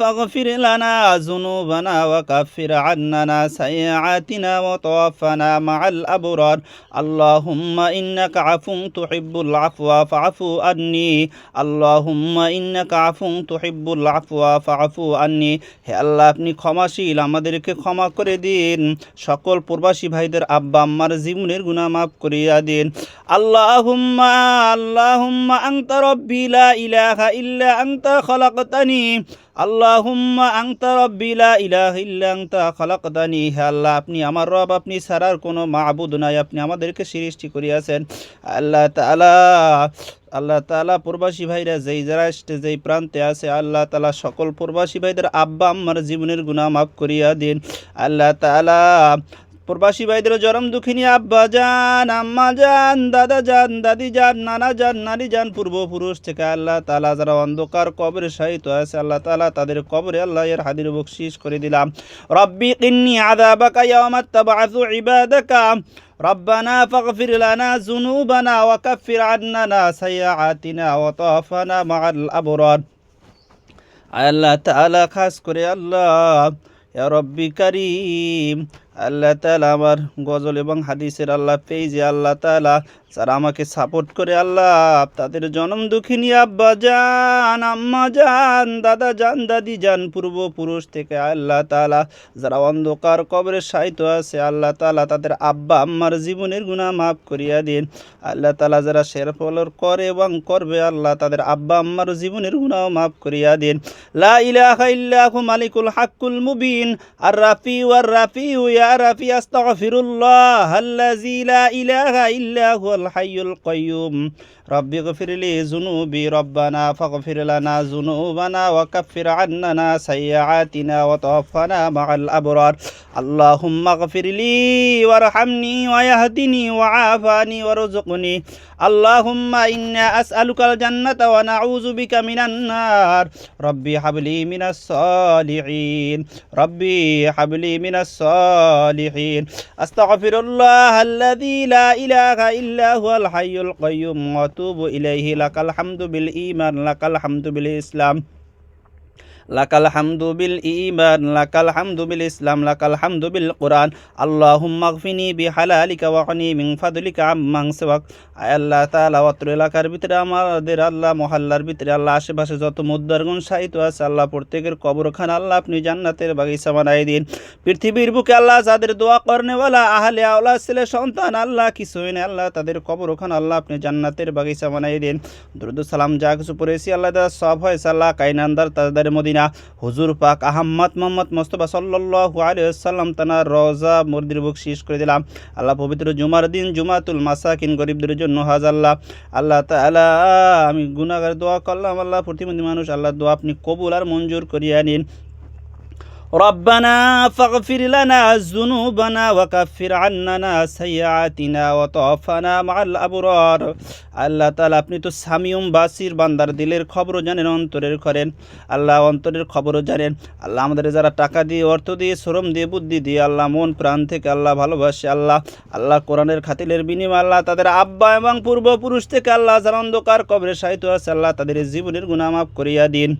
فاغفر لنا ذنوبنا وكفر عننا سيئاتنا وتوفنا مع الأبرار اللهم إنك عفو تحب العفو فاعف عني اللهم إنك عفو تحب العفو فاعف عني হে আল্লাহ আপনি ক্ষমাশীল আমাদেরকে ক্ষমা করে দিন সকল প্রবাসী ভাইদের আব্বা আম্মার জীবনের গুনাহ মাফ করিয়া দিন আল্লাহুম্মা আল্লাহুম্মা আনতা রব্বি লা ইলাহা ইল্লা আনতা খলাকতানি আল্লাহুম্মা আনতা রব্বি লা ইলাহা ইল্লা আনতা, খলাকতানি। হে আল্লাহ, আপনি আমার রব, আপনি ছাড়ার কোনো মাবুদ নাই। আপনি আমাদেরকে সৃষ্টি করিয়াছেন। আল্লাহ তাআলা আল্লাহ তাআলা প্রবাসী ভাইরা যেই যারা যেই প্রান্তে আছে, আল্লাহ তাআলা সকল প্রবাসী ভাইদের আব্বা আম্মার জীবনের গুনাহ মাফ করিয়া দিন। আল্লাহ তাআলা প্রবাসী ভাইদের জরম দুঃখিনী আব্বা যান আম্মা যান দাদা যান দাদি যান নানা যান নারী যান পূর্বপুরুষ থেকে আল্লাহ তালা যারা অন্ধকার কবরে সাহিত্য আছে আল্লাহ তালা তাদের কবরে আল্লাহ এর হাদির বকশিস করে দিলাম রব্বি কিন্নি আদাবাকা ইয়ামাত তাবাআসু ইবাদাকা ربنا فاغفر لنا ذنوبنا وكفر عننا سيئاتنا وتوفنا مع الأبرار আল্লাহ তাআলা খাস করে আল্লাহ ইয়া রব্বি কারিম আল্লাহ তালা আমার গজল এবং হাদিসের আল্লাহ পেয়ে যে আল্লাহ তাআলা যারা আমাকে সাপোর্ট করে আল্লাহ, তাদের জনম দুঃখিনী আব্বা যান আম্মা যান দাদা যান দাদি যান পূর্বপুরুষ থেকে আল্লাহ তালা যারা অন্ধকার কবরে সাহিত্য আছে, আল্লাহ তালা তাদের আব্বা, আম্মার জীবনের গুণা মাফ করিয়া দিন। আল্লাহ তালা যারা শেরফলর করে এবং করবে, আল্লাহ তাদের আব্বা, আম্মার জীবনের গুনাহ মাফ করিয়া দিন। লা ইল্লাহু মালিকুল হাক্কুল মুবিন, আর রাফি ওয়ার রাফি ইয়া রাফি, আস্তাগফিরুল্লাহ, আল্লাযী লা ইলাহা ইল্লা الحي القيوم. رب اغفر لي ذنوبي ربنا فاغفر لنا ذنوبنا وكفر عنا سيئاتنا وتوفنا مع الأبرار. اللهم اغفر لي وارحمني ويهدني وعافاني وارزقني. اللهم إنا أسألك الجنة ونعوذ بك من النار. ربي هب لي من الصالحين. ربي هب لي من الصالحين. أستغفر الله الذي لا إله إلا هو الحي القيوم وأتوب إليه. لك الحمد بالإيمان لك الحمد بالإسلام. লাকাল হামদু বিল ইমান লাকাল হামদু বিল ইসলাম, লাকাল হামদু বিল কোরআন। আল্লাহুম্মা গফিনি বিহালালিকা ওয়া গনি মিন ফাদলিকা আম্মান সিওয়াক। আয় আল্লাহ তাআলা, অত্র এলাকার ভিতরে আমাদের আল্লাহ, মহল্লার ভিতরে আল্লাহ, আশেপাশে যত মুদ্দারগুন সাহিত্য আছে, আল্লাহ প্রত্যেকের কবরখানা আল্লাহ আপনি জান্নাতের বাগিচা বানাই দিন। পৃথিবীর বুকে আল্লাহ যাদের দোয়া করনেওয়ালা, আহলে আওলা, ছেলে সন্তান, আল্লাহ কিছুই নেই, আল্লাহ তাদের কবরখানা আল্লাহ আপনি জান্নাতের বাগিচা বানাই দিন। দুরুদ সালাম যা কিছু পড়েছি, আল্লাহ সব হয় সাল্লাহ কাইনান্দার তাদের মদিনা হুজুর পাক আহম্মদ মোহাম্মদ মোস্তফা সাল্লু আলিয়াল্লাম তানার মুরদির বুক শেষ করে দিলাম। আল্লাহ পবিত্র জুমার দিন, জুমাতুল মাসাকিন, গরিবদের জন্য হাজ আল্লাহ। তাআলা, আমি গুনাগার দোয়া করলাম আল্লাহ, প্রতিবন্ধী মানুষ আল্লাহ দোয়া আপনি কবুল আর মঞ্জুর করিয়া নিন। ربنا فاغفر لنا ذنوبنا وكفر عننا سيئاتنا وتوفنا مع الأبرار আল্লাহ তাআলা আপনি তো সামিউম বাসির বান্দার দিলের খবরও জানেন অন্তরের করেন আল্লাহ অন্তরের খবরও জানেন আল্লাহ আমাদের যারা টাকা দিয়ে অর্থ দিয়ে শ্রম দিয়ে বুদ্ধি দিয়ে আল্লাহ মন প্রাণ থেকে আল্লাহ ভালোবাসে আল্লাহ আল্লাহ কোরআনের খাতিলের বিনিময়ে আল্লাহ তাদের আব্বা এবং পূর্বপুরুষ থেকে আল্লাহ যারা অন্ধকার কবরে সাহিত্য আছে আল্লাহ তাদের জীবনের গুনাহ মাফ করিয়া দিন